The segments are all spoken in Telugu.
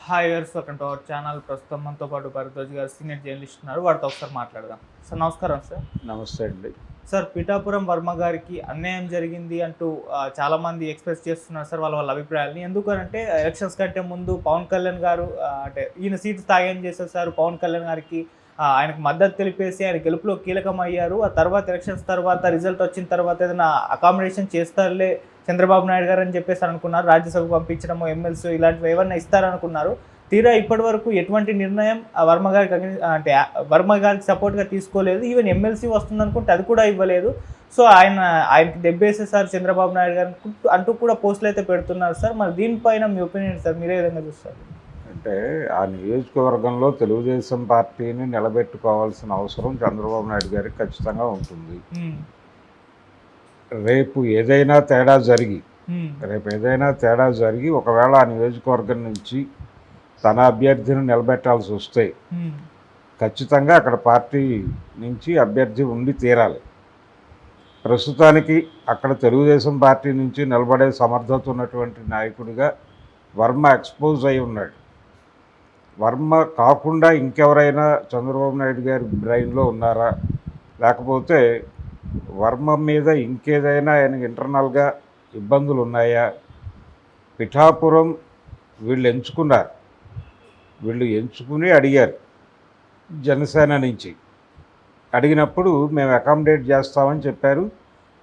Hi years welcome to our channel ప్రస్తుతం మనతో పాటు భరద్వాజ్ గారు సీనియర్ జర్నలిస్ట్ ఉన్నారు. వారితో ఒకసారి మాట్లాడదాం. సార్ నమస్కారం సార్. నమస్తే అండి. సార్ పిఠాపురం వర్మ గారికి అన్యాయం జరిగింది అంటూ ఆ, చాలా మంది ఎక్స్ప్రెస్ చేస్తున్నారు సార్ వాళ్ళ వాళ్ళ అభిప్రాయాలని. ఎందుకనంటే ఎలక్షన్స్ కంటే ముందు పవన్ కళ్యాణ్ గారు అంటే ఈయన సీట్ త్యాగం చేసేసారు పవన్ కళ్యాణ్ గారికి ఆయనకు మద్దతు తెలిపేసి ఆయన గెలుపులో కీలకం అయ్యారు ఆ తర్వాత ఎలక్షన్స్ తర్వాత రిజల్ట్ వచ్చిన తర్వాత ఏదైనా అకామిడేషన్ చేస్తారులే చంద్రబాబు నాయుడు గారు అని చెప్పేసి అనుకున్నారు. రాజ్యసభకు పంపించడము ఎమ్మెల్సీ ఇలాంటివి ఏమన్నా ఇస్తారనుకున్నారు. తీరా ఇప్పటి వరకు ఎటువంటి నిర్ణయం ఆ వర్మ గారికి అంటే వర్మ గారికి సపోర్ట్గా తీసుకోలేదు. ఈవెన్ ఎమ్మెల్సీ వస్తుంది అనుకుంటే అది కూడా ఇవ్వలేదు. సో ఆయన ఆయనకి దెబ్బేసేసారు చంద్రబాబు నాయుడు గారు అంటూ- కూడా పోస్టులు అయితే పెడుతున్నారు సార్. మరి దీనిపైన మీ ఒపీనియన్ సార్? మీరే విధంగా చూస్తారు? అంటే ఆ నియోజకవర్గంలో తెలుగుదేశం పార్టీని నిలబెట్టుకోవాల్సిన అవసరం చంద్రబాబు నాయుడు గారికి ఖచ్చితంగా ఉంటుంది. రేపు ఏదైనా తేడా జరిగి రేపు ఏదైనా తేడా జరిగి ఒకవేళ ఆ నియోజకవర్గం నుంచి తన అభ్యర్థిని నిలబెట్టాల్సి వస్తే ఖచ్చితంగా అక్కడ పార్టీ నుంచి అభ్యర్థి ఉండి తీరాలి. ప్రస్తుతానికి అక్కడ తెలుగుదేశం పార్టీ నుంచి నిలబడే సమర్థత ఉన్నటువంటి నాయకుడిగా వర్మ ఎక్స్పోజ్ అయి ఉన్నాడు. వర్మ కాకుండా ఇంకెవరైనా చంద్రబాబు నాయుడు గారి బ్రెయిన్లో ఉన్నారా? లేకపోతే వర్మ మీద ఇంకేదైనా ఆయనకి ఇంటర్నల్గా ఇబ్బందులు ఉన్నాయా పిఠాపురం వీళ్ళు ఎంచుకున్నారు. వీళ్ళు ఎంచుకుని అడిగారు జనసేన నుంచి. అడిగినప్పుడు మేము అకామిడేట్ చేస్తామని చెప్పారు.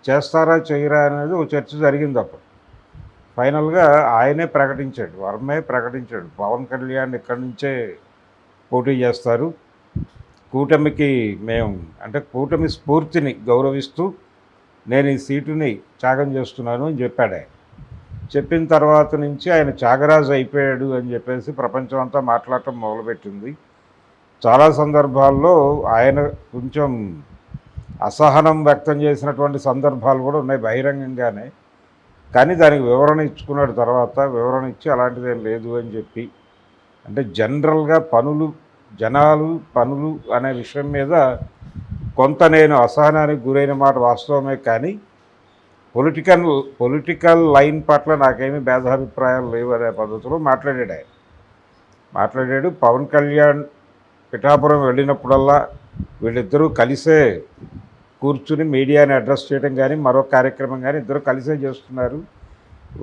చేస్తారా చేయరా అనేది ఒక చర్చ జరిగింది అప్పుడు. ఫైనల్గా ఆయనే ప్రకటించాడు. వర్మే ప్రకటించాడు. పవన్ కళ్యాణ్ ఇక్కడి నుంచే పోటీ చేస్తారు. కూటమికి మేము అంటే కూటమి స్ఫూర్తిని గౌరవిస్తూ నేను ఈ సీటుని త్యాగం చేస్తున్నాను అని చెప్పాడు ఆయన. చెప్పిన తర్వాత నుంచి ఆయన త్యాగరాజు అయిపోయాడు అని చెప్పేసి ప్రపంచం అంతా మాట్లాడటం మొదలుపెట్టింది. చాలా సందర్భాల్లో ఆయన కొంచెం అసహనం వ్యక్తం చేసినటువంటి సందర్భాలు కూడా ఉన్నాయి బహిరంగంగానే. కానీ దానికి వివరణ ఇచ్చుకున్నాడు తర్వాత వివరణ ఇచ్చి అలాంటిదేం లేదు అని చెప్పి అంటే జనరల్గా పనులు జనాలు పనులు అనే విషయం మీద కొంత నేను అసహనానికి గురైన మాట వాస్తవమే కానీ పొలిటికల్ పొలిటికల్ లైన్ పట్ల నాకేమీ భేదాభిప్రాయాలు లేవు అనే పద్ధతిలో మాట్లాడాడు ఆయన. మాట్లాడాడు పవన్ కళ్యాణ్ పిఠాపురం వెళ్ళినప్పుడల్లా వీళ్ళిద్దరూ కలిసే కూర్చుని మీడియాని అడ్రస్ చేయడం కానీ మరో కార్యక్రమం కానీ ఇద్దరు కలిసే చేస్తున్నారు.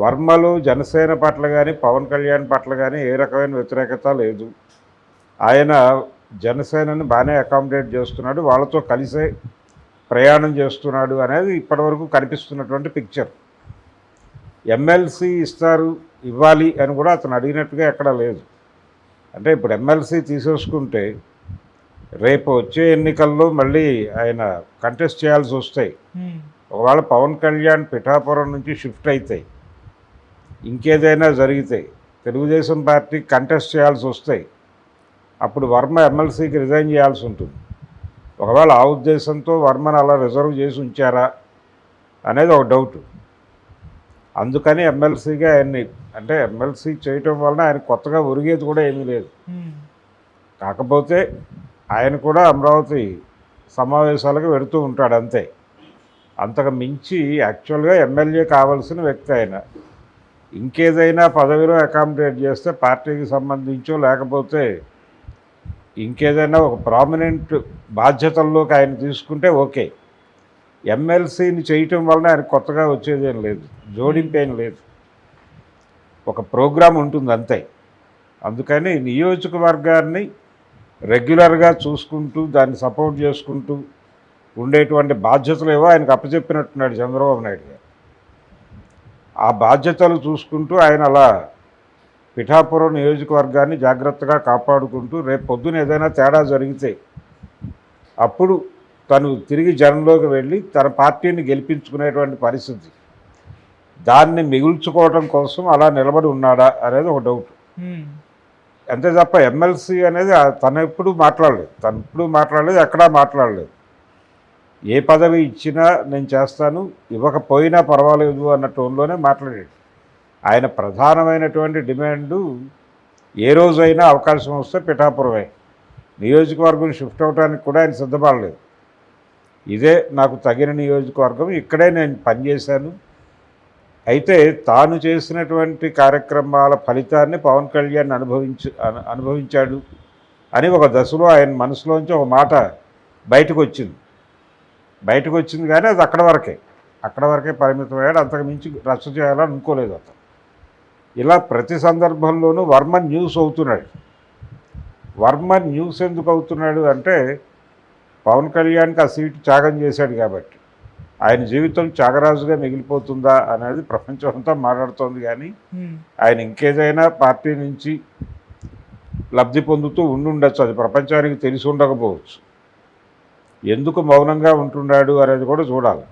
వర్మలు జనసేన పట్ల కానీ పవన్ కళ్యాణ్ పట్ల కానీ ఏ రకమైన వ్యతిరేకత లేదు. ఆయన జనసేనని బాగానే అకామిడేట్ చేస్తున్నాడు వాళ్ళతో కలిసే ప్రయాణం చేస్తున్నాడు అనేది ఇప్పటివరకు కనిపిస్తున్నటువంటి పిక్చర్ ఎమ్మెల్సీ ఇస్తారు ఇవ్వాలి అని కూడా అతను అడిగినట్టుగా ఎక్కడా లేదు. అంటే ఇప్పుడు ఎమ్మెల్సీ తీసేసుకుంటే రేపు వచ్చే ఎన్నికల్లో మళ్ళీ ఆయన కంటెస్ట్ చేయాల్సి వస్తాయి. ఒకవేళ పవన్ కళ్యాణ్ పిఠాపురం నుంచి షిఫ్ట్ అవుతాయి ఇంకేదైనా జరిగితే తెలుగుదేశం పార్టీ కంటెస్ట్ చేయాల్సి వస్తాయి. అప్పుడు వర్మ ఎమ్మెల్సీకి రిజైన్ చేయాల్సి ఉంటుంది. ఒకవేళ ఆ ఉద్దేశంతో వర్మను అలా రిజర్వ్ చేసి ఉంచారా అనేది ఒక డౌట్. అందుకని ఎమ్మెల్సీగా ఆయన్ని అంటే ఎమ్మెల్సీ చేయటం వలన ఆయన కొత్తగా ఒరిగేది కూడా ఏమీ లేదు. కాకపోతే ఆయన కూడా అమరావతి సమావేశాలకు వెళుతూ ఉంటాడు అంతే. అంతకు మించి యాక్చువల్గా ఎమ్మెల్యే కావాల్సిన వ్యక్తి ఆయన. ఇంకేదైనా పదవిలో అకామిడేట్ చేస్తే పార్టీకి సంబంధించో లేకపోతే ఇంకేదైనా ఒక ప్రామినెంట్ బాధ్యతల్లోకి ఆయన తీసుకుంటే ఓకే. ఎమ్మెల్సీని చేయటం వలన ఆయన కొత్తగా వచ్చేదేం లేదు. జోడింపేం లేదు. ఒక ప్రోగ్రాం ఉంటుంది అంతే. అందుకని నియోజకవర్గాన్ని రెగ్యులర్గా చూసుకుంటూ దాన్ని సపోర్ట్ చేసుకుంటూ ఉండేటువంటి బాధ్యతలు ఏవో ఆయనకు అప్పచెప్పినట్టున్నాడు చంద్రబాబు నాయుడు గారు. ఆ బాధ్యతలు చూసుకుంటూ ఆయన అలా పిఠాపురం నియోజకవర్గాన్ని జాగ్రత్తగా కాపాడుకుంటూ రేపు పొద్దున ఏదైనా తేడా జరిగితే అప్పుడు తను తిరిగి జనంలోకి వెళ్ళి తన పార్టీని గెలిపించుకునేటువంటి పరిస్థితి. దాన్ని మిగుల్చుకోవడం కోసం అలా నిలబడి ఉన్నాడా అనేది ఒక డౌట్. అంతే తప్ప ఎమ్మెల్సీ అనేది తను ఎప్పుడు మాట్లాడలేదు. తను ఎప్పుడు మాట్లాడలేదు ఎక్కడా మాట్లాడలేదు. ఏ పదవి ఇచ్చినా నేను చేస్తాను ఇవ్వకపోయినా పర్వాలేదు అన్న టోన్లోనే మాట్లాడాడు. ఆయన ప్రధానమైనటువంటి డిమాండు ఏ రోజైనా అవకాశం వస్తే పిఠాపురమే. నియోజకవర్గం షిఫ్ట్ అవడానికి కూడా ఆయన సిద్ధపడలేదు. ఇదే నాకు తగిన నియోజకవర్గం. ఇక్కడే నేను పనిచేశాను. అయితే తాను చేసినటువంటి కార్యక్రమాల ఫలితాన్ని పవన్ కళ్యాణ్ అనుభవించు అనుభవించాడు అని ఒక దశలో ఆయన మనసులోంచి ఒక మాట బయటకు వచ్చింది బయటకు వచ్చింది కానీ అది అక్కడ వరకే. అక్కడ వరకే పరిమితమయ్యాడు. అంతకు మించి రచ్చ చేయాలని అనుకోలేదు అతను. ఇలా ప్రతి సందర్భంలోనూ వర్మ న్యూస్ అవుతున్నాడు. వర్మ న్యూస్ ఎందుకు అవుతున్నాడు అంటే పవన్ కళ్యాణ్కి ఆ సీటు త్యాగం చేశాడు కాబట్టి. ఆయన జీవితం త్యాగరాజుగా మిగిలిపోతుందా అనేది ప్రపంచం అంతా మాట్లాడుతోంది కానీ ఆయన ఇంకేదైనా పార్టీ నుంచి లబ్ధి పొందుతూ ఉండుండొచ్చు. అది ప్రపంచానికి తెలిసి ఉండకపోవచ్చు. ఎందుకు మౌనంగా ఉంటున్నాడు అనేది కూడా చూడాలి.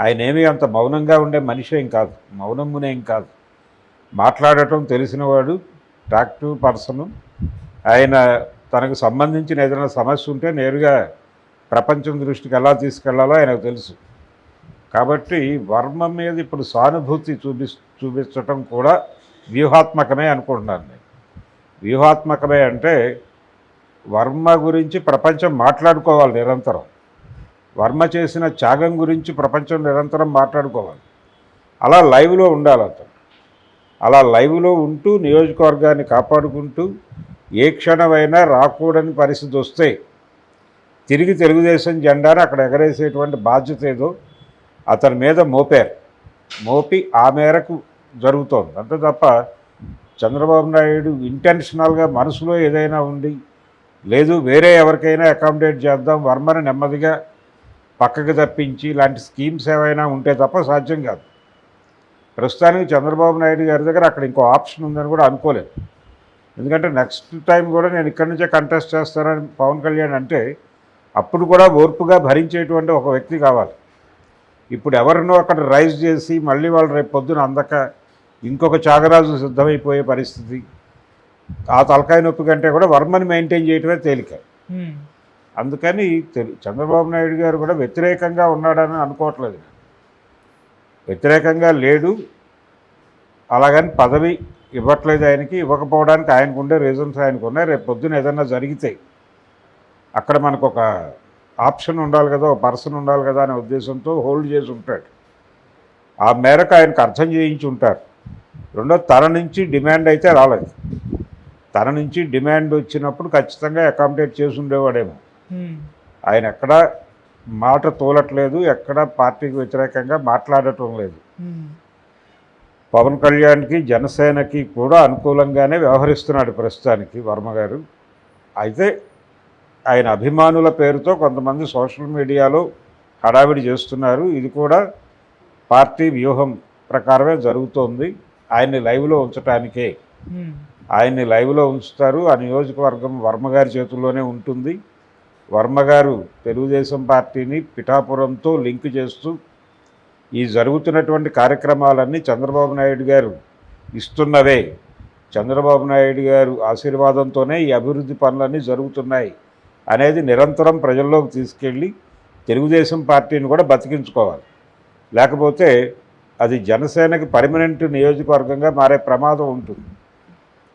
ఆయన ఏమీ అంత మౌనంగా ఉండే మనిషి ఏం కాదు. మౌనమునేం కాదు. మాట్లాడటం తెలిసినవాడు టాక్టివ్ పర్సను. ఆయన తనకు సంబంధించిన ఏదైనా సమస్య ఉంటే నేరుగా ప్రపంచం దృష్టికి ఎలా తీసుకెళ్ళాలో ఆయనకు తెలుసు. కాబట్టి వర్మ మీద ఇప్పుడు సానుభూతి చూపి చూపించటం కూడా వ్యూహాత్మకమే అనుకుంటున్నాను నేను. వ్యూహాత్మకమే అంటే వర్మ గురించి ప్రపంచం మాట్లాడుకోవాలి నిరంతరం. వర్మ చేసిన త్యాగం గురించి ప్రపంచం నిరంతరం మాట్లాడుకోవాలి. అలా లైవ్లో ఉండాలి అతను. అలా లైవ్లో ఉంటూ నియోజకవర్గాన్ని కాపాడుకుంటూ ఏ క్షణమైనా రాకూడని పరిస్థితి వస్తే తిరిగి తెలుగుదేశం జెండాను అక్కడ ఎగరేసేటువంటి బాధ్యత ఏదో అతని మీద మోపారు. మోపి ఆ మేరకు జరుగుతోంది. అంతే తప్ప చంద్రబాబు నాయుడు ఇంటెన్షనల్గా మనసులో ఏదైనా ఉండి లేదు వేరే ఎవరికైనా అకామిడేట్ చేద్దాం వర్మను నెమ్మదిగా పక్కకు తప్పించి ఇలాంటి స్కీమ్స్ ఏమైనా ఉంటే తప్ప సాధ్యం కాదు. ప్రస్తుతానికి చంద్రబాబు నాయుడు గారి దగ్గర అక్కడ ఇంకో ఆప్షన్ ఉందని కూడా అనుకోలేదు. ఎందుకంటే నెక్స్ట్ టైం కూడా నేను ఇక్కడి నుంచే కంటెస్ట్ చేస్తానని పవన్ కళ్యాణ్ అంటే అప్పుడు కూడా ఓర్పుగా భరించేటువంటి ఒక వ్యక్తి కావాలి. ఇప్పుడు ఎవరినో అక్కడ రైజ్ చేసి మళ్ళీ వాళ్ళు రేపు పొద్దున అందక ఇంకొక త్యాగరాజు సిద్ధమైపోయే పరిస్థితి ఆ తలకాయ నొప్పి కంటే కూడా వర్మని మెయింటైన్ చేయటమే తేలిక. అందుకని తెలు- చంద్రబాబు నాయుడు గారు కూడా వ్యతిరేకంగా ఉన్నాడని అనుకోవట్లేదు. నేను. వ్యతిరేకంగా లేడు. అలాగని పదవి ఇవ్వట్లేదు ఆయనకి. ఇవ్వకపోవడానికి ఆయనకు ఉండే రీజన్స్ ఆయనకు ఉన్నాయి రేపు పొద్దున ఏదన్నా జరిగితే అక్కడ మనకు ఒక ఆప్షన్ ఉండాలి కదా ఒక పర్సన్ ఉండాలి కదా అనే ఉద్దేశంతో హోల్డ్ చేసి ఉంటాడు. ఆ మేరకు ఆయనకు అర్థం చేయించి ఉంటారు. రెండో తన నుంచి డిమాండ్ అయితే రాలేదు. తన నుంచి డిమాండ్ వచ్చినప్పుడు ఖచ్చితంగా అకామిడేట్ చేసి ఉండేవాడేమో. ఆయన ఎక్కడ మాట తోలట్లేదు ఎక్కడ పార్టీకి వ్యతిరేకంగా మాట్లాడటం లేదు. పవన్ కళ్యాణ్కి జనసేనకి కూడా అనుకూలంగానే వ్యవహరిస్తున్నాడు ప్రస్తుతానికి వర్మ గారు. అయితే ఆయన అభిమానుల పేరుతో కొంతమంది సోషల్ మీడియాలో హడావిడి చేస్తున్నారు. ఇది కూడా పార్టీ వ్యూహం ప్రకారమే జరుగుతోంది. ఆయన్ని లైవ్లో ఉంచటానికే. ఆయన్ని లైవ్లో ఉంచుతారు. ఆ నియోజకవర్గం వర్మ గారి చేతుల్లోనే ఉంటుంది. వర్మ గారు తెలుగుదేశం పార్టీని పిఠాపురంతో లింక్ చేస్తూ ఈ జరుగుతున్నటువంటి కార్యక్రమాలన్నీ చంద్రబాబు నాయుడు గారు ఇస్తున్నవే. చంద్రబాబు నాయుడు గారు ఆశీర్వాదంతోనే ఈ అభివృద్ధి పనులన్నీ జరుగుతున్నాయి అనేది నిరంతరం ప్రజల్లోకి తీసుకెళ్ళి తెలుగుదేశం పార్టీని కూడా బతికించుకోవాలి. లేకపోతే అది జనసేనకి పర్మనెంట్ నియోజకవర్గంగా మారే ప్రమాదం ఉంటుంది.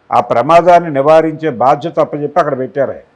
ఆ ప్రమాదాన్ని నివారించే బాధ్యత అప్పచెప్పి అక్కడ పెట్టారు.